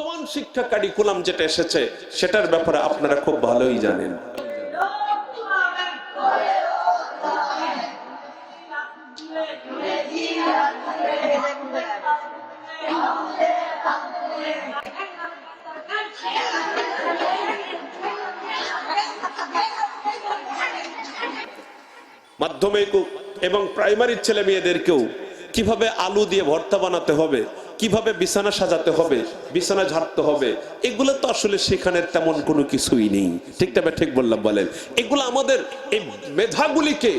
বর্তমান শিক্ষা কারিকুলাম যেটা এসেছে, সেটার ব্যাপারে আপনারা খুব ভালোই জানেন। মাধ্যমিক এবং প্রাইমারির ছেলে মেয়েদেরকেও কীভাবে আলু দিয়ে ভর্তা বানাতে হবে কীভাবে বিছানা সাজাতে হবে, বিছানা ঝাড়তে হবে, এগুলো তো আসলে সেখানে তেমন কোনো কিছুই নেই। ঠিক তবে ঠিক বললাম, বলেন। এগুলো আমাদের এই মেধাগুলিকে,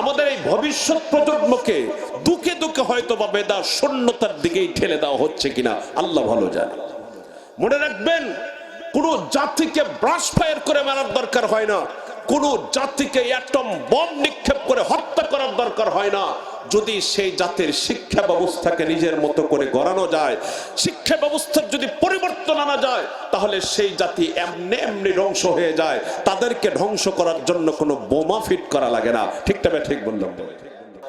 আমাদের এই ভবিষ্যৎ প্রজন্মকে দুকে দুকে হয়তো বা মেধা শূন্যতার দিকেই ঠেলে দেওয়া হচ্ছে কিনা, আল্লাহ ভালো জানে। মনে রাখবেন, কোন জাতিকে ব্রাশ ফায়ার করে মারার দরকার হয় না, কোন জাতিকে অ্যাটম বম নিক্ষেপ করে হত্যা করার দরকার হয় না। যদি সেই জাতির শিক্ষা ব্যবস্থাকে নিজের মতো করে গড়ানো যায়, শিক্ষা ব্যবস্থার যদি পরিবর্তন আনা যায়, তাহলে সেই জাতি এমনি এমনি ধ্বংস হয়ে যায়। তাদেরকে ধ্বংস করার জন্য কোনো বোমা ফিট করা লাগে না। ঠিক তবে ঠিক বললাম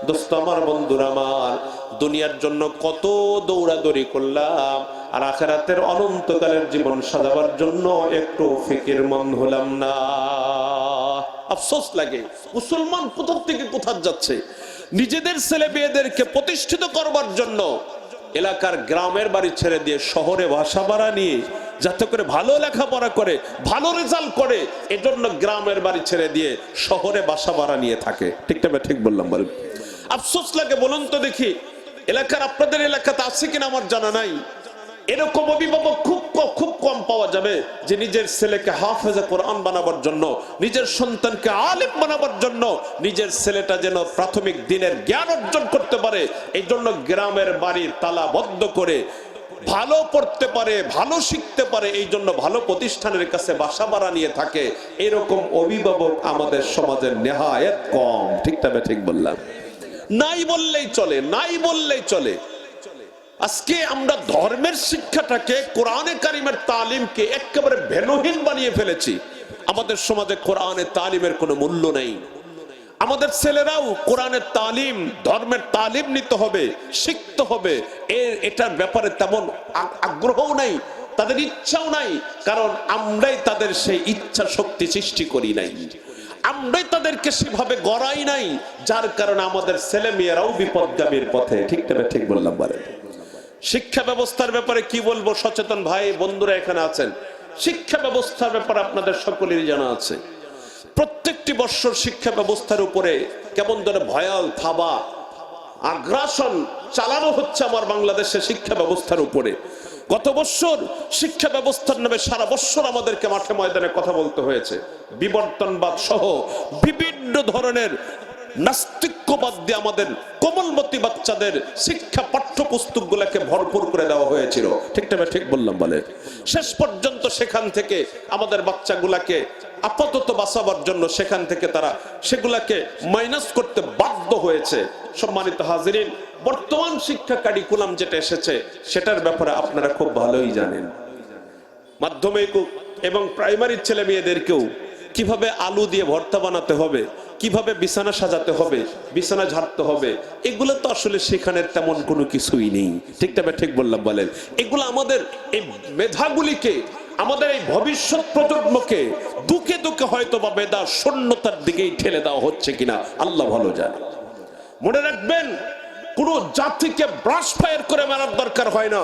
দোস্ত, আমার বন্ধুরা, আমার দুনিয়ার জন্য কত দৌড়াদৌড়ি করলাম, আর আখেরাতের অনন্তকালের জীবন সাজাবার জন্য একটু ফিকির মন হলাম না। আফসোস লাগে, মুসলমান কোথা থেকে কোথা যাচ্ছে? নিজেদের ছেলে মেয়েদেরকে প্রতিষ্ঠিত করবার জন্য এলাকার গ্রামের বাড়ি ছেড়ে দিয়ে শহরে বাসা ভাড়া নিয়ে যাতে করে ভালো লেখাপড়া করে, ভালো রেজাল্ট করে, এজন্য গ্রামের বাড়ি ছেড়ে দিয়ে শহরে বাসা ভাড়া নিয়ে থাকে। ঠিকটা না ঠিক বললাম, বলেন। আফসোস লাগে, বলুন তো দেখি, এলাকার আপনাদের এলাকাতে আছে কিনা আমার জানা নাই। এরকম অভিভাবক খুব খুব কম পাওয়া যাবে যে নিজের ছেলেকে হাফেজে কোরআন বানাবার জন্য, নিজের সন্তানকে আলিম বানাবার জন্য, নিজের ছেলেটা যেন প্রাথমিক দিনের জ্ঞান অর্জন করতে পারে। এই জন্য গ্রামের বাড়ির তালা বদ্ধ করে ভালো পড়তে পারে, ভালো শিখতে পারে এই জন্য ভালো প্রতিষ্ঠানের কাছে বাসা ভাড়া নিয়ে থাকে। এরকম অভিভাবক আমাদের সমাজের নেহায়ত কম। ঠিক তবে ঠিক বললাম। নাই বললেই চলে, নাই বললেই চলে। আজকে আমরা ধর্মের শিক্ষাটাকে কোরআনে কারিমের তালিমকে একেবারে ভেনুহীন বানিয়ে ফেলেছি। আমাদের সমাজে কোরআনে তালিমের কোনো মূল্য নেই। আমাদের ছেলেরাও কোরআনের তালিম, ধর্মের তালিম নিতে হবে, শিখতে হবে। এর এটার ব্যাপারে তেমন আগ্রহও নাই, তাদের ইচ্ছাও নাই, কারণ আমরাই তাদের সেই ইচ্ছা শক্তি সৃষ্টি করি নাই। আমরাই তাদেরকে সেভাবে গড়াই নাই, যার কারণে আমাদের ছেলে মেয়েরাও বিপদগামীর পথে, ঠিক ঠিক বললাম বলেন শিক্ষা ব্যবস্থার ব্যাপারে কি বলব? সচেতন ভাই, বন্ধুরা এখানে আছেন। শিক্ষা ব্যবস্থার ব্যাপারে আপনাদের সকলেরই জানা আছে। প্রত্যেকটি বৎসর শিক্ষা ব্যবস্থার উপরে কেমন ধরে ভয়াল থাবা, আগ্রাসন চালানো হচ্ছে আমার বাংলাদেশের শিক্ষা ব্যবস্থার উপরে। গত বৎসর শিক্ষা ব্যবস্থার নামে সারা বৎসর আমাদেরকে মাঠে ময়দানে কথা বলতে হয়েছে। বিবর্তনবাদ সহ বিভিন্ন ধরনের নাস্তিক্যবাদ দিয়ে আমাদের কোমলমতি বাচ্চাদের শিক্ষা পাঠ্যপুস্তক গুলাকে ভরপুর করে দেওয়া হয়েছিল। ঠিক ঠিক বললাম বলে। শেষ পর্যন্ত সেখান থেকে আমাদের বাচ্চাগুলাকে আপাতত বাঁচাবার জন্য সেখান থেকে তারা সেগুলাকে মাইনাস করতে বাধ্য হয়েছে। সম্মানিত হাজিরিন, বর্তমান শিক্ষা কারিকুলাম যেটা এসেছে, সেটার ব্যাপারে আপনারা খুব ভালোই জানেন। মাধ্যমিক এবং প্রাইমারির ছেলে মেয়েদেরকেও কীভাবে আলু দিয়ে ভর্তা বানাতে হবে কীভাবে বিছানা সাজাতে হবে, বিছানা ঝাড়তে হবে, এগুলো তো আসলে সেখানের তেমন কোনো কিছুই নেই। ঠিক তবে ঠিক বললাম, বলেন। এগুলো আমাদের এই মেধাগুলিকে, আমাদের এই ভবিষ্যৎ প্রজন্মকে দুঃখে দুঃখে হয়তো বা মেধা শূন্যতার দিকেই ঠেলে দেওয়া হচ্ছে কিনা, আল্লাহ ভালো জানে। মনে রাখবেন, কোন জাতিকে ব্রাশ ফায়ার করে মারার দরকার হয় না,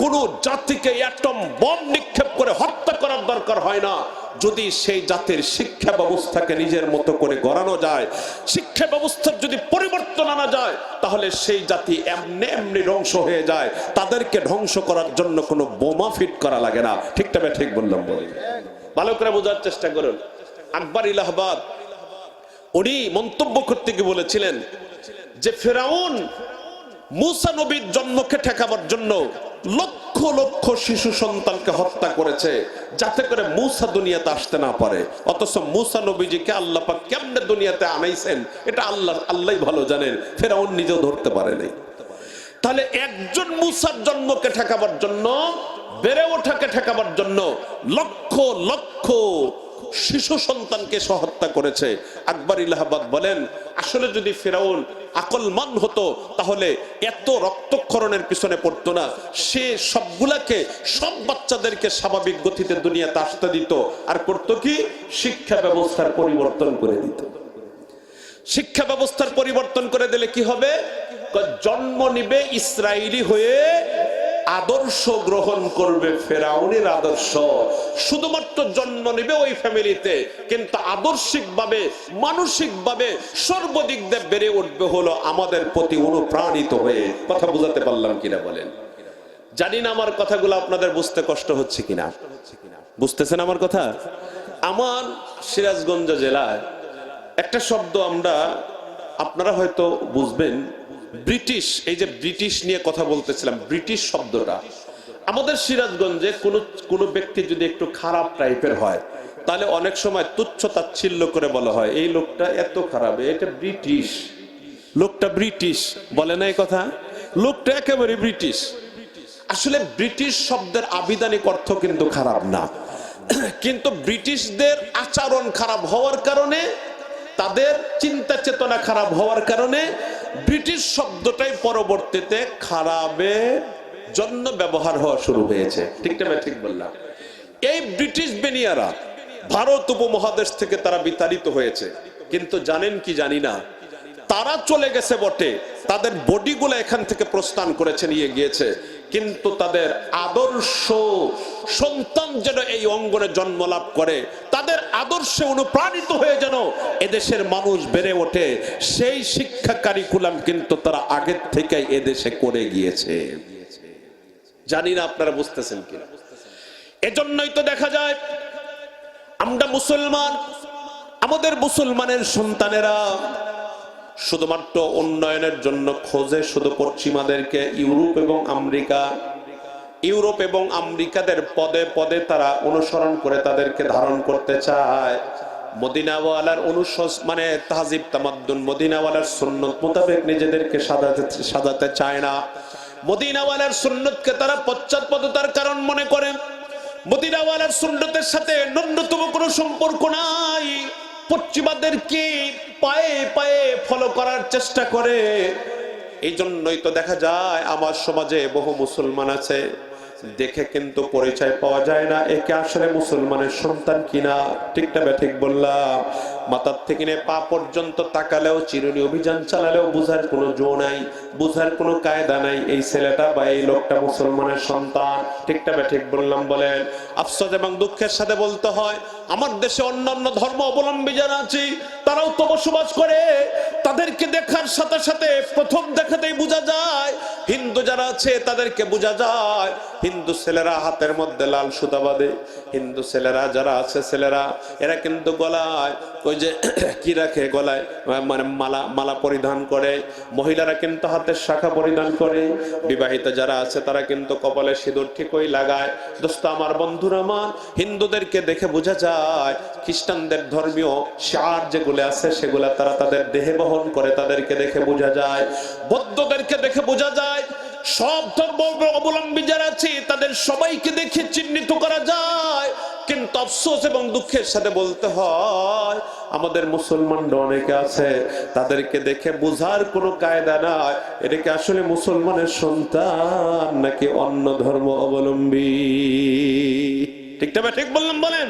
কোন জাতিকে অ্যাটম বম নিক্ষেপ করে হত্যা করার দরকার হয় না। যদি সেই জাতির শিক্ষা ব্যবস্থাকে নিজের মতো করে গড়ানো যায়, শিক্ষা ব্যবস্থার যদি পরিবর্তন আনা যায়, তাহলে সেই জাতি এমনি এমনি ধ্বংস হয়ে যায়। তাদেরকে ধ্বংস করার জন্য কোনো বোমা ফিট করা লাগে না। ঠিক তবে ঠিক বললাম বলি। ভালো করে বোঝার চেষ্টা করুন। আকবর ইলাহাবাদ, উনি মন্তব্য করতে গিয়ে বলেছিলেন যে ফেরাউন, মুসা নবীর জন্মকে ঠেকাবার জন্য লক্ষ লক্ষ লক্ষ শিশু সন্তানকে হত্যা করেছে যাতে করে মুসা দুনিয়াতে আসতে না পারে। অথচ মুসা নবীজিকে আল্লাহ পাক কেমনে দুনিয়াতে আনাইছেন, এটা আল্লাহ আল্লাহ ভালো জানেন ফেরা ফেরাউন নিজেও ধরতে পারে নাই। তাহলে একজন মুসার জন্মকে ঠেকাবার জন্য, বেড়ে ওঠাকে ঠেকাবার জন্য লক্ষ লক্ষ শিশু সন্তানকে সে হত্যা করেছে। আকবর ইলাহাবাদ বলেন, আসলে যদি ফেরাউন আকলমান হতো, তাহলে এত রক্তক্ষরণের পিছনে পড়তো না। সে সবগুলাকে, সব বাচ্চাদেরকে স্বাভাবিক গতিতে দুনিয়াতে আসতে দিত। আর করতো কি? শিক্ষা ব্যবস্থার পরিবর্তন করে দিত। শিক্ষা ব্যবস্থার পরিবর্তন করে দিলে কি হবে? জন্ম নিবে ইসরায়েলি হয়ে আদর্শ গ্রহণ করবে ফেরাউনের আদর্শ। শুধুমাত্র জন্ম নেবে ওই ফ্যামিলিতে, কিন্তু আদর্শিকভাবে, মানসিকভাবে সর্বদিক দিয়ে বেড়ে উঠবে হলো আমাদের প্রতি অনুপ্রাণিত হয়ে। কথা বুঝাতে পারলাম কিনা বলেন? জানি না আমার কথাগুলো আপনাদের বুঝতে কষ্ট হচ্ছে কিনা। বুঝতেছেন আমার কথা? আমার সিরাজগঞ্জ জেলায় একটা শব্দ আমরা, আপনারা হয়তো বুঝবেন ব্রিটিশ, এই যে ব্রিটিশ নিয়ে কথা বলতেছিলাম, ব্রিটিশ শব্দটা। আমাদের সিরাজগঞ্জে কোনো কোনো ব্যক্তি যদি একটু খারাপ টাইপের হয়, তাহলে অনেক সময় তুচ্ছ তাচ্ছিল্য করে বলা হয়, এই লোকটা এত খারাপ, এটা ব্রিটিশ। লোকটা ব্রিটিশ, বলে না এই কথা? লোকটা একেবারে ব্রিটিশ। আসলে ব্রিটিশ শব্দের আবিধানিক অর্থ কিন্তু খারাপ না। কিন্তু ব্রিটিশদের আচরণ খারাপ হওয়ার কারণে, তাদের চিন্তা চেতনা খারাপ হওয়ার কারণে ব্রিটিশ শব্দটাই পরবর্তীতে খারাপের জন্য ব্যবহার হওয়া শুরু হয়েছে। ঠিক ঠিক বললাম। এই ব্রিটিশ বেনিয়ারা ভারত উপমহাদেশ থেকে তারা বিতাড়িত হয়েছে। কিন্তু জানেন কি জানি না? তারা চলে গেছে বটে। তাদের বডিগুলো এখান থেকে প্রস্থান করেছে নিয়ে গিয়েছে। কিন্তু তাদের আদর্শ সন্তান যেন এই অঙ্গনে জন্ম লাভ করে, তাদের আদর্শে অনুপ্রাণিত হয়ে যেন এদেশের মানুষ বেড়ে ওঠে, সেই শিক্ষা কারিকুলাম কিন্তু তারা আগের থেকে এদেশে করে গিয়েছে। জানি না আপনারা বুঝতেছেন কিনা। এজন্যই তো দেখা যায়, আমরা মুসলমান, আমাদের মুসলমানের সন্তানেরা শুধুমাত্র উন্নয়নের জন্য খোঁজে শুধু পশ্চিমাদেরকে ইউরোপ এবং আমেরিকা, ইউরোপ এবং আমেরিকাদের পদে পদে তারা অনুসরণ করে তাদেরকে ধারণ করতে চায়। মদিনাওয়ালার অনুসস মানে তাহজিব তামাদ্দুন মদিনাওয়ালার সুন্নত মোতাবেক নিজেদেরকে সাজাতে সাজাতে চায় না। মদিনাওয়ালার সুন্নতকে তারা পশ্চাৎপদতার কারণ মনে করেন মদিনাওয়ালার সুন্নতের সাথে ন্যূনতম কোনো সম্পর্ক নাই। পশ্চিমাদেরকে পায়ে পায়ে ফলো করার চেষ্টা করে। এই জন্যই তো দেখা যায়, আমার সমাজে বহু মুসলমান আছে। দেখে কিন্তু পরিচয় পাওয়া যায় না। একে আসলে মুসলমানের সন্তান কিনা? ঠিকটা ঠিক বললাম। মাথার থেকে নিয়ে পা পর্যন্ত তাকালেও, চিরুনি অভিযান চালালেও বুঝার কোনো জো নাই, বুঝার কোনো কায়দা নাই। এই ছেলেটা বা এই লোকটা মুসলমানের সন্তান। ঠিকটা ঠিক বললাম বলেন। আফসোস এবং দুঃখের সাথে বলতে হয়, আমার দেশে অন্যান্য ধর্ম অবলম্বী যারা আছে, তারাও তো বসবাস করে। তাদেরকে দেখার সাথে সাথে প্রথম দেখাতেই বোঝা যায়, হিন্দু যারা আছে তাদেরকে বোঝা যায়, হিন্দু ছেলেরা হাতের মধ্যে লাল সুতা বাঁধে হিন্দু ছেলেরা, যারা আছে ছেলেরা, এরা কিন্তু গলায় ওই যে কি রাখে গলায়? মানে মালা মালা পরিধান করে। মহিলারা কিন্তু হাতের শাখা পরিধান করে। বিবাহিত যারা আছে, তারা কিন্তু কপালে সিঁদুর ঠিকই লাগায়। দোস্ত, আমার বন্ধুরা আমার, হিন্দুদেরকে দেখে বোঝা যায়, খ্রিস্টানদের ধর্মীয় সার যেগুলো আছে, সেগুলা তারা তাদের দেহে বহন করে, তাদেরকে দেখে বোঝা যায়। বৌদ্ধদেরকে দেখে বোঝা যায়, সব ধর্ম অবলম্বী আছে, তাদের সবাইকে দেখে চিহ্নিত করা যায়। কিন্তু আফসোস এবং দুঃখের সাথে বলতে হয়, আমাদের মুসলমানরা অনেকে আছে, তাদেরকে দেখে বোঝার কোনো কায়দা নাই। এটাকে আসলে মুসলমানের সন্তান নাকি অন্য ধর্ম অবলম্বী? ঠিক ঠিক বললাম, বলেন।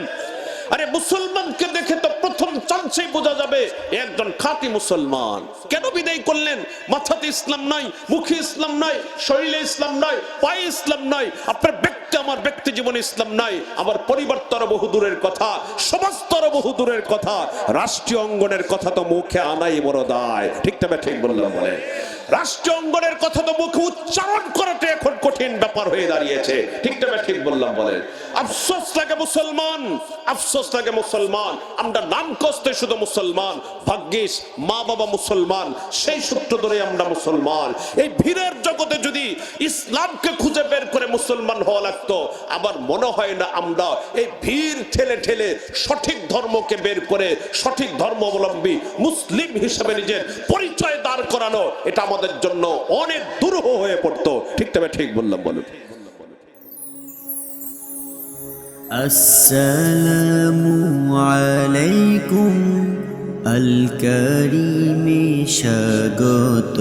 আরে মুসলমানকে দেখে তো প্রথম চান্সেই বোঝা যাবে একজন খাঁটি মুসলমান। কেন বিদায় করলেন? মাথাতে ইসলাম নাই, মুখে ইসলাম নাই, শরীরে ইসলাম নাই, পায়ে ইসলাম নাই, আপনার ব্যক্তি, আমার ব্যক্তি জীবনে ইসলাম নাই, আমার পরিবার তর বহু দূরের কথা, সমাজ তর বহু দূরের কথা, রাষ্ট্রীয় অঙ্গনের কথা তো মুখে আনাই বড় দায় ঠিক তবে ঠিক বললাম বলে। রাষ্ট্রীয় অঙ্গনের কথা তো মুখে উচ্চারণ করাটা এখন কঠিন ব্যাপার হয়ে দাঁড়িয়েছে। ঠিক তবে ঠিক বললাম বলেন আফসোস লাগে মুসলমান, আফসোস লাগে মুসলমান। আমরা নাম কষ্টে শুধু মুসলমান, ভাগ্যিস মা বাবা মুসলমান, সেই সূত্র ধরে আমরা মুসলমান। এই ভিড়ের জগতে যদি ইসলামকে খুঁজে বের করে মুসলমান হওয়া লাগতো আবার মনে হয় না আমরা এই ভিড় ঠেলে ঠেলে সঠিক ধর্মকে বের করে সঠিক ধর্মাবলম্বী মুসলিম হিসেবে নিজের পরিচয় দাঁড় করানো, এটা আমাদের জন্য অনেক দুরূহ হয়ে পড়তো। ঠিক তবে ঠিক বললাম, বলো। আসসালামু আলাইকুম, আল কারিমে স্বাগত